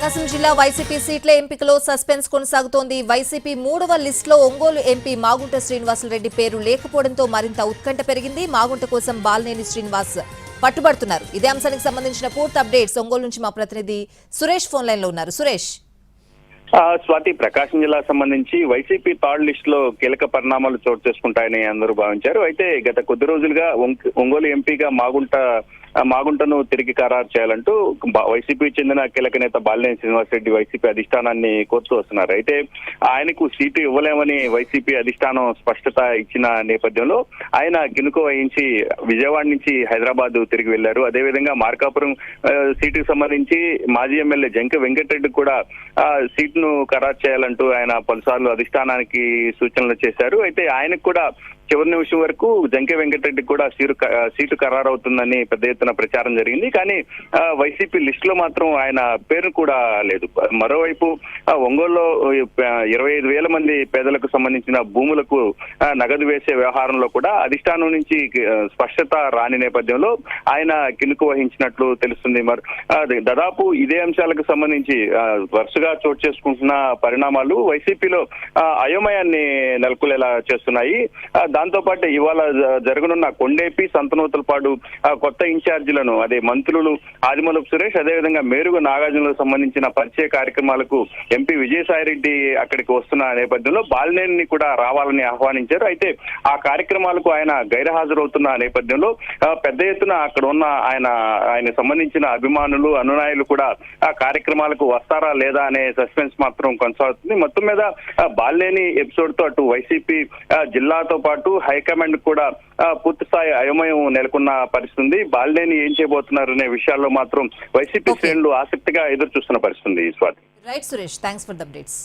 Prakasam జిల్లా YCP సీట్ల ఎంపికలో సస్పెన్స్ కొనసాగుతోంది. వైసీపీ మూడవ లిస్టులో ఒంగోలు ఎంపీ మాగుంట శ్రీనివాసులరెడ్డి పేరు లేకపోవడంతో మరింత ఉత్కంఠ పెరిగింది. మాగుంట కోసం బాలినేని శ్రీనివాస్ పట్టుబడుతున్నారు. ఇదే అంశానికి సంబంధించిన పూర్తి అప్డేట్స్ ఒంగోలు నుంచి మా ప్రతినిధి సురేష్ ఫోన్ లైన్లో ఉన్నారు. సురేష్. ఆ, స్వాతి ప్రకాశం జిల్లా సంబంధించి వైసీపీ థర్డ్ లిస్ట్లో కీలక పరిణామాలు చోటు చేసుకుంటాయని అందరూ భావించారు. అయితే గత కొద్ది రోజులుగా ఒంగోలు ఎంపీగా మాగుంట మాగుంటను తిరిగి ఖరారు చేయాలంటూ వైసీపీ చెందిన కీలక నేత బాలినేని శ్రీనివాసరెడ్డి వైసీపీ అధిష్టానాన్ని కోరుతూ వస్తున్నారు. అయితే ఆయనకు సీటు ఇవ్వలేమని వైసీపీ అధిష్టానం స్పష్టత ఇచ్చిన నేపథ్యంలో ఆయన గినుకు వహించి విజయవాడ నుంచి హైదరాబాద్ తిరిగి వెళ్ళారు అదేవిధంగా మార్కాపురం సీటుకు సంబంధించి మాజీ ఎమ్మెల్యే జంక వెంకటరెడ్డి కూడా ఆ, సీటును ఖరారు చేయాలంటూ ఆయన పలుసార్లు అధిష్టానానికి సూచనలు చేశారు. అయితే ఆయనకు కూడా చివరి నిమిషం వరకు జంకే వెంకటరెడ్డి కూడా సీటు సీటు ఖరారు అవుతుందని పెద్ద ఎత్తున ప్రచారం జరిగింది. కానీ వైసీపీ లిస్ట్లో మాత్రం ఆయన పేరు కూడా లేదు. మరోవైపు ఆ, ఒంగోలులో ఇరవై ఐదు వేల మంది పేదలకు సంబంధించిన భూములకు నగదు వేసే వ్యవహారంలో కూడా అధిష్టానం నుంచి స్పష్టత రాని నేపథ్యంలో ఆయన కినుకు వహించినట్లు తెలుస్తుంది. మరి దాదాపు ఇదే అంశాలకు సంబంధించి వరుసగా చోటు చేసుకుంటున్న పరిణామాలు వైసీపీలో అయోమయాన్ని నెలకొలేలా చేస్తున్నాయి. దాంతోపాటు దాంతో పాటు ఇవాళ జరగనున్న కొండేపి సంతనూతలపాడు ఆ, కొత్త ఇన్ఛార్జీలను అదే మంత్రులు ఆదిమలపు సురేష్ అదేవిధంగా మేరుగు నాగార్జునకు సంబంధించిన పరిచయ కార్యక్రమాలకు ఎంపీ విజయసాయిరెడ్డి అక్కడికి వస్తున్న నేపథ్యంలో బాలినేని కూడా రావాలని ఆహ్వానించారు. అయితే ఆ కార్యక్రమాలకు ఆయన గైరహాజరవుతున్న నేపథ్యంలో పెద్ద ఎత్తున అక్కడ ఉన్న ఆయన ఆయన సంబంధించిన అభిమానులు అనునాయులు కూడా ఆ కార్యక్రమాలకు వస్తారా లేదా అనే సస్పెన్స్ మాత్రం కొనసాగుతుంది. మొత్తం మీద ఆ, బాలినేని ఎపిసోడ్తో అటు వైసీపీ జిల్లాతో పాటు హైకమాండ్ కూడా పూర్తి స్థాయి అయోమయం నెలకొన్న పరిస్థితి ఉంది. బాలినేని ఏం చేయబోతున్నారు అనే విషయాల్లో మాత్రం వైసీపీ. శ్రేణులు ఆసక్తిగా ఎదురు చూస్తున్న పరిస్థితి ఉంది Swathi. Right Suresh thanks for the updates